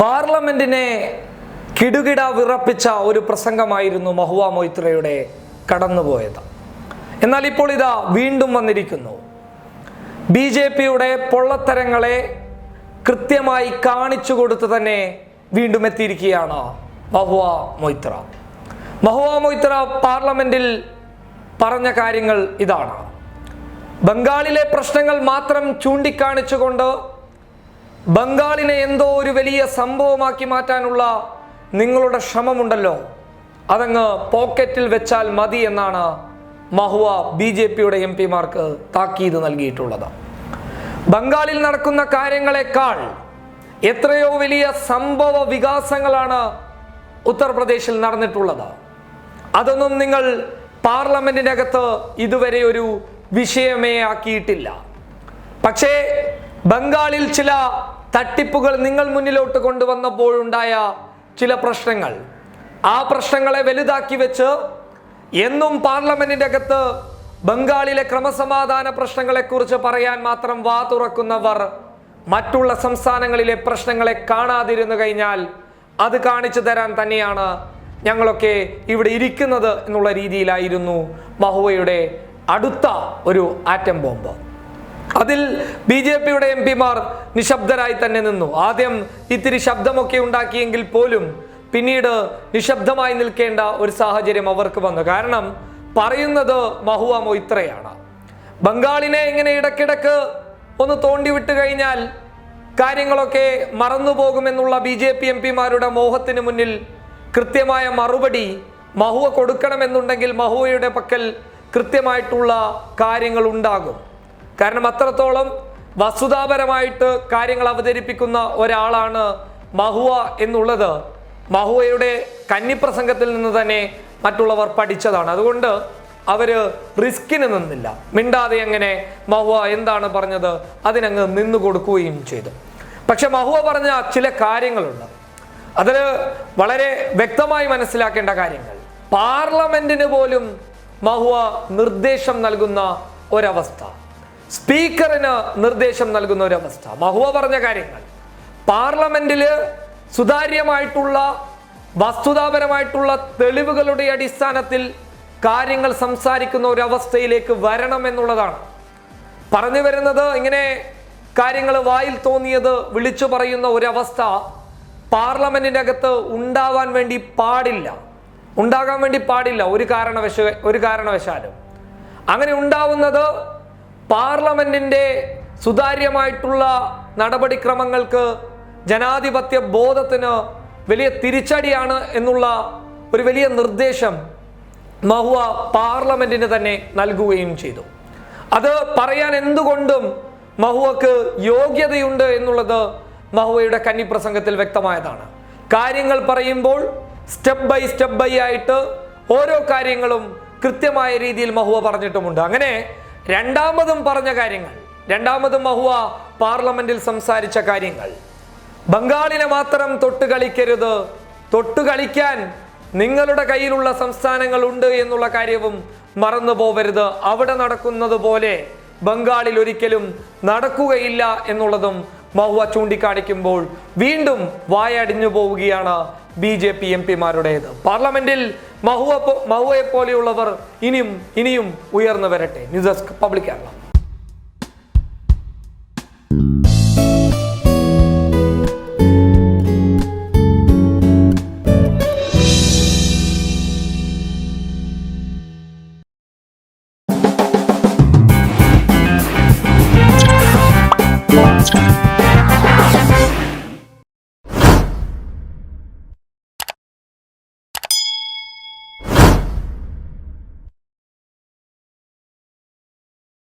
പാർലമെന്റിനെ കിടുകിട വിറപ്പിച്ച ഒരു പ്രസംഗമായിരുന്നു മഹുവ മൊയ്ത്രയുടെ കടന്നുപോയത്. എന്നാൽ ഇപ്പോൾ ഇതാ വീണ്ടും വന്നിരിക്കുന്നു. ബി ജെ പിയുടെ പൊള്ളത്തരങ്ങളെ കൃത്യമായി കാണിച്ചു കൊടുത്ത് തന്നെ വീണ്ടും എത്തിയിരിക്കുകയാണ് മഹുവ മൊയ്ത്ര. മഹുവ മൊയ്ത്ര പാർലമെന്റിൽ പറഞ്ഞ കാര്യങ്ങൾ ഇതാണ്. ബംഗാളിലെ പ്രശ്നങ്ങൾ മാത്രം ചൂണ്ടിക്കാണിച്ചുകൊണ്ട് ബംഗാളിനെ എന്തോ ഒരു വലിയ സംഭവമാക്കി മാറ്റാനുള്ള നിങ്ങളുടെ ശ്രമമുണ്ടല്ലോ. അതങ്ങ് പോക്കറ്റിൽ വെച്ചാൽ മതി എന്നാണ് മഹുവ ബി ജെ പിയുടെ എം പിമാർക്ക് താക്കീത് നൽകിയിട്ടുള്ളത്. ബംഗാളിൽ നടക്കുന്ന കാര്യങ്ങളെക്കാൾ എത്രയോ വലിയ സംഭവ വികാസങ്ങളാണ് ഉത്തർപ്രദേശിൽ നടന്നിട്ടുള്ളത്. അതൊന്നും നിങ്ങൾ പാർലമെന്റിനകത്ത് ഇതുവരെ ഒരു വിഷയമേ ആക്കിയിട്ടില്ല. പക്ഷേ ബംഗാളിൽ ചില തട്ടിപ്പുകൾ നിങ്ങൾ മുന്നിലോട്ട് കൊണ്ടുവന്നപ്പോഴുണ്ടായ ചില പ്രശ്നങ്ങൾ. ആ പ്രശ്നങ്ങളെ വലുതാക്കി വെച്ച് എന്നും പാർലമെന്റിന്റെ അകത്ത് ബംഗാളിലെ ക്രമസമാധാന പ്രശ്നങ്ങളെക്കുറിച്ച് പറയാൻ മാത്രം വാ തുറക്കുന്നവർ മറ്റുള്ള സംസ്ഥാനങ്ങളിലെ പ്രശ്നങ്ങളെ കാണാതിരുന്നു കഴിഞ്ഞാൽ അത് കാണിച്ചു തരാൻ തന്നെയാണ് ഞങ്ങളൊക്കെ ഇവിടെ ഇരിക്കുന്നത് എന്നുള്ള രീതിയിലായിരുന്നു മഹുവയുടെ അടുത്ത ഒരു ആറ്റം ബോംബ്. അതിൽ ബി ജെ പിയുടെ എം പിമാർ നിശബ്ദരായി തന്നെ നിന്നു. ആദ്യം ഇത്തിരി ശബ്ദമൊക്കെ ഉണ്ടാക്കിയെങ്കിൽ പോലും പിന്നീട് നിശബ്ദമായി നിൽക്കേണ്ട ഒരു സാഹചര്യം അവർക്ക് വന്നു. കാരണം പറയുന്നത് മഹുവ മൊയ്ത്രയാണ്. ബംഗാളിനെ ഇങ്ങനെ ഇടക്കിടക്ക് ഒന്ന് തോണ്ടി വിട്ട് കഴിഞ്ഞാൽ കാര്യങ്ങളൊക്കെ മറന്നുപോകുമെന്നുള്ള ബി ജെ പി എം പിമാരുടെ മോഹത്തിന് മുന്നിൽ കൃത്യമായ മറുപടി മഹുവ കൊടുക്കണമെന്നുണ്ടെങ്കിൽ മഹുവയുടെ പക്കൽ കൃത്യമായിട്ടുള്ള കാര്യങ്ങൾ ഉണ്ടാകും. കാരണം അത്രത്തോളം വസ്തുതാപരമായിട്ട് കാര്യങ്ങൾ അവതരിപ്പിക്കുന്ന ഒരാളാണ് മഹുവ എന്നുള്ളത്. മഹുവയുടെ കന്നിപ്രസംഗത്തിൽ നിന്ന് തന്നെ മറ്റുള്ളവർ പഠിച്ചതാണ്. അതുകൊണ്ട് അവർ റിസ്കിന് നിന്നില്ല. മിണ്ടാതെ എങ്ങനെ മഹുവ എന്താണ് പറഞ്ഞത്? അതിനങ്ങ് നിന്നു കൊടുക്കുകയും ചെയ്തു. പക്ഷെ മഹുവ പറഞ്ഞ ചില കാര്യങ്ങളുണ്ട്. അതിൽ വളരെ വ്യക്തമായി മനസ്സിലാക്കേണ്ട കാര്യങ്ങൾ. പാർലമെന്റിന് പോലും മഹുവ നിർദ്ദേശം നൽകുന്ന ഒരവസ്ഥ. സ്പീക്കറിന് നിർദ്ദേശം നൽകുന്ന ഒരു അവസ്ഥ. മഹുവ പറഞ്ഞ കാര്യങ്ങൾ. പാർലമെന്റിൽ സുതാര്യമായിട്ടുള്ള വസ്തുതാപരമായിട്ടുള്ള തെളിവുകളുടെ അടിസ്ഥാനത്തിൽ കാര്യങ്ങൾ സംസാരിക്കുന്ന ഒരു അവസ്ഥയിലേക്ക് വരണം എന്നുള്ളതാണ്. പറഞ്ഞു വരുന്നത് ഇങ്ങനെ കാര്യങ്ങൾ വായിൽ തോന്നിയത് വിളിച്ചു പറയുന്ന ഒരവസ്ഥ പാർലമെന്റിന്റെ അകത്ത് ഉണ്ടാവാൻ വേണ്ടി പാടില്ല. ഉണ്ടാകാൻ വേണ്ടി പാടില്ല. ഒരു കാരണവശ ഒരു കാരണവശാലും. അങ്ങനെ ഉണ്ടാവുന്നത് പാർലമെന്റിന്റെ സുതാര്യമായിട്ടുള്ള നടപടിക്രമങ്ങൾക്ക് ജനാധിപത്യ ബോധത്തിന് വലിയ തിരിച്ചടിയാണ് എന്നുള്ള ഒരു വലിയ നിർദ്ദേശം മഹുവ പാർലമെന്റിന് തന്നെ നൽകുകയും ചെയ്തു. അത് പറയാൻ എന്തുകൊണ്ടും മഹുവക്ക് യോഗ്യതയുണ്ട് എന്നുള്ളത് മഹുവയുടെ കന്നിപ്രസംഗത്തിൽ വ്യക്തമായതാണ്. കാര്യങ്ങൾ പറയുമ്പോൾ സ്റ്റെപ്പ് ബൈ സ്റ്റെപ്പ് ബൈ ആയിട്ട് ഓരോ കാര്യങ്ങളും കൃത്യമായ രീതിയിൽ മഹുവ പറഞ്ഞിട്ടുമുണ്ട്. അങ്ങനെ രണ്ടാമതും പറഞ്ഞ കാര്യങ്ങൾ രണ്ടാമതും മഹുവ പാർലമെന്റിൽ സംസാരിച്ച കാര്യങ്ങൾ. ബംഗാളിനെ മാത്രം തൊട്ട് കളിക്കരുത് തൊട്ട് കളിക്കാൻ നിങ്ങളുടെ കയ്യിലുള്ള സംസ്ഥാനങ്ങൾ ഉണ്ട് എന്നുള്ള കാര്യവും മറന്നു പോവരുത്. അവിടെ നടക്കുന്നത് പോലെ ബംഗാളിൽ ഒരിക്കലും നടക്കുകയില്ല എന്നുള്ളതും മഹുവ ചൂണ്ടിക്കാണിക്കുമ്പോൾ വീണ്ടും വായടിഞ്ഞു പോവുകയാണ് ബി ജെ പി എം പിമാരുടേത്. പാർലമെന്റിൽ മഹുവ മഹുവയെ പോലെയുള്ളവർ ഇനിയും ഇനിയും ഉയർന്നു വരട്ടെ. News desk public Kerala.